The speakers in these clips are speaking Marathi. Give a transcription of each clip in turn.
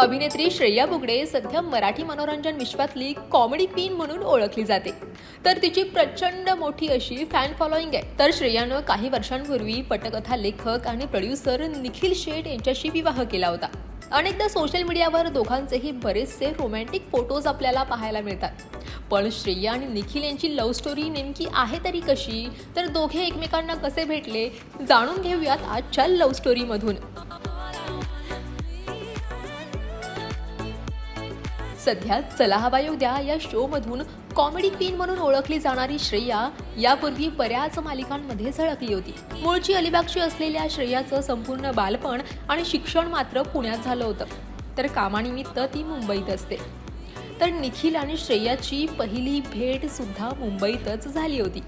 अभिनेत्री श्रेया बुगडे सध्या मराठी मनोरंजन विश्वातली कॉमेडी क्वीन म्हणून ओळखली जाते. तर तिची प्रचंड मोठी अशी फॅन फॉलोईंग आहे. तर श्रेयानं काही वर्षांपूर्वी पटकथा लेखक आणि प्रोड्युसर निखिल शेठ यांच्याशी विवाह केला होता. अनेकदा सोशल मीडियावर दोघांचेही बरेचसे रोमॅन्टिक फोटोज आपल्याला पाहायला मिळतात. पण श्रेया आणि निखिल यांची लव्ह स्टोरी नेमकी आहे तरी कशी? तर दोघे एकमेकांना कसे भेटले? जाणून घेऊयात आजच्या लव्ह स्टोरीमधून सध्या चला हवा येऊ द्या या शोमधून कॉमेडी क्वीन म्हणून ओळखली जाणारी श्रेया यापूर्वी बऱ्याच मालिकांमध्ये झळकली होती. मूळची अलिबागची असलेल्या श्रेयाचं संपूर्ण बालपण आणि शिक्षण मात्र पुण्यात झालं होतं. तर कामानिमित्त ती मुंबईत असते. तर निखिल आणि श्रेयाची पहिली भेट सुद्धा मुंबईतच झाली होती.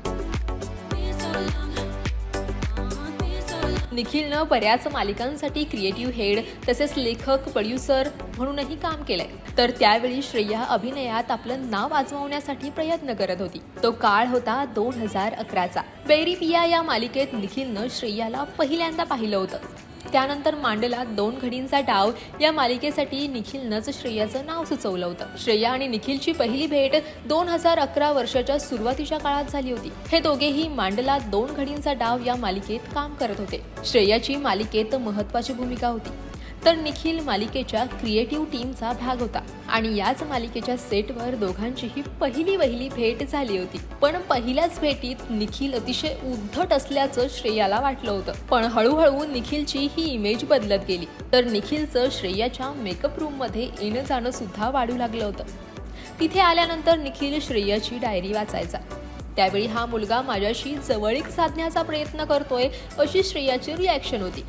निखिलनं बऱ्याच मालिकांसाठी क्रिएटिव्ह हेड तसेच लेखक प्रोड्युसर म्हणूनही काम केलंय. तर त्यावेळी श्रेया अभिनयात आपलं नाव आजमावण्यासाठी प्रयत्न करत होती. तो काळ होता दोन हजार अकराचा. बेरी पिया या मालिकेत निखिलनं श्रेयाला पहिल्यांदा पाहिलं होतं. त्यानंतर मांडला दोन घडींचा डाव. या मालिकेसाठी निखिलनंच श्रेयाचं नाव सुचवलं होतं. श्रेया आणि निखिलची पहिली भेट दोन हजार अकरा वर्षाच्या सुरुवातीच्या काळात झाली होती. हे दोघेही मांडला दोन घडींचा डाव या मालिकेत काम करत होते. श्रेयाची मालिकेत महत्वाची भूमिका होती. तर निखिल मालिकेच्या क्रिएटिव्ह टीमचा भाग होता. आणि याच मालिकेच्या सेटवर दोघांचीही पहिली वहिली भेट झाली होती. पण पहिल्याच भेटीत निखिल अतिशय उद्धट असल्याचं श्रेयाला वाटलं होतं. पण हळूहळू निखिलची ही इमेज बदलत गेली. तर निखिलचं श्रेयाच्या मेकअप रूममध्ये येणं जाणं सुद्धा वाढू लागलं होतं. तिथे आल्यानंतर निखिल श्रेयाची डायरी वाचायचा. त्यावेळी हा मुलगा माझ्याशी जवळीक साधण्याचा प्रयत्न करतोय अशी श्रेयाची रिॲक्शन होती.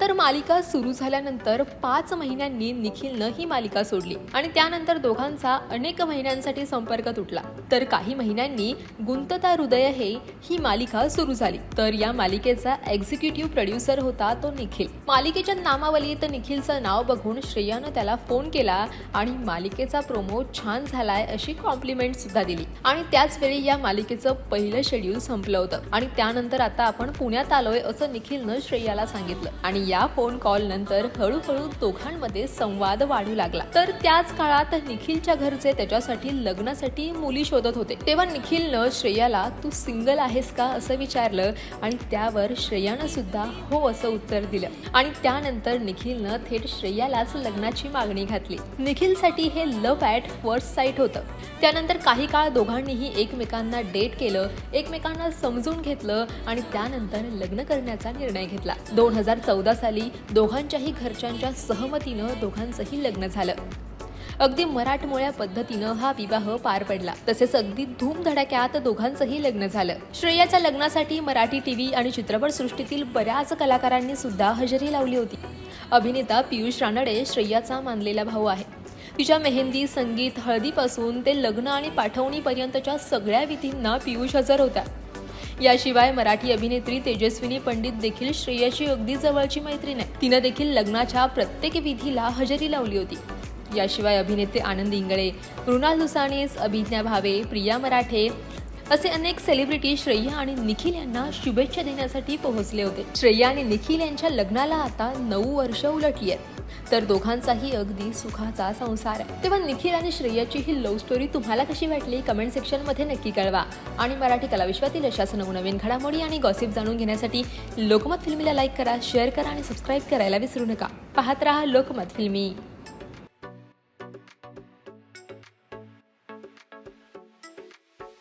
तर मालिका सुरू झाल्यानंतर पाच महिन्यांनी निखिलनं ही मालिका सोडली आणि त्यानंतर दोघांचा अनेक महिन्यांसाठी संपर्क तुटला. तर काही महिन्यांनी गुंतता हृदय हे ही मालिका सुरू झाली. तर या मालिकेचा एक्झिक्युटिव्ह प्रोड्युसर होता तो निखिल. मालिकेच्या नामावलीत निखिलचं नाव बघून श्रेयानं त्याला फोन केला आणि मालिकेचा प्रोमो छान झालाय अशी कॉम्प्लिमेंट सुद्धा दिली. आणि त्याच वेळी या मालिकेचं पहिलं शेड्यूल संपलं होतं. आणि त्यानंतर आता आपण पुण्यात आलोय असं निखिलनं श्रेयाला सांगितलं. आणि या फोन कॉल नंतर हळूहळू दोघांमध्ये संवाद वाढू लागला. तर त्याच काळात निखिलच्या घरचे त्याच्यासाठी लग्नासाठी मुली शोधत होते. तेव्हा निखिलनं श्रेयाला तू सिंगल आहेस का? असं विचारलं आणि त्यावर श्रेयानं सुद्धा हो असं उत्तर दिलं. आणि त्यानंतर निखिलनं थेट श्रेयालाच लग्नाची मागणी घातली. निखिलसाठी हे लव्ह ॲट फर्स्ट साईट होतं. त्यानंतर काही काळ दोघांनीही एकमेकांना डेट केलं एकमेकांना समजून घेतलं आणि त्यानंतर लग्न करण्याचा निर्णय घेतला. दोन हजार चौदा साली दोघांच्याही घरच्यांच्या सहमतीनं दोघांचंही लग्न झालं. अगदी मराठमोळ्या पद्धतीनं हा विवाह पार पडला. तसेच अगदी धूमधडाक्यात दोघांचंही लग्न झालं. श्रेयाच्या लग्नासाठी मराठी टीव्ही आणि चित्रपटसृष्टीतील बऱ्याच कलाकारांनी सुद्धा हजेरी लावली होती. अभिनेता पियुष रानडे श्रेयाचा मानलेला भाऊ आहे. तिच्या मेहंदी संगीत हळदीपासून ते लग्न आणि पाठवणीपर्यंतच्या सगळ्या विधींना पियुष हजर होता. याशिवाय मराठी अभिनेत्री तेजस्विनी पंडित देखील श्रेयाची अगदी जवळची मैत्रीण आहे. तिनं देखील लग्नाच्या प्रत्येक विधीला हजेरी लावली होती. याशिवाय अभिनेते आनंद इंगळे मृणाल दुसानीस अभिज्ञा भावे प्रिया मराठे असे अनेक सेलिब्रिटी श्रेया आणि निखिल यांना शुभेच्छा देण्यासाठी पोहोचले होते. श्रेया आणि निखिल यांच्या लग्नाला आता नऊ वर्ष उलटली आहेत. तर दोघांचाही अगदी सुखाचा संसार आहे. तेव्हा निखिल आणि श्रेयाची ही लव्ह स्टोरी तुम्हाला कशी वाटली? कमेंट सेक्शनमध्ये नक्की कळवा. आणि मराठी कलाविश्वातील अशाच नवनवीन घडामोडी आणि गॉसिप जाणून घेण्यासाठी लोकमत फिल्मीला लाईक करा शेअर करा आणि सबस्क्राईब करायला विसरू नका. पाहत राहा लोकमत फिल्मी.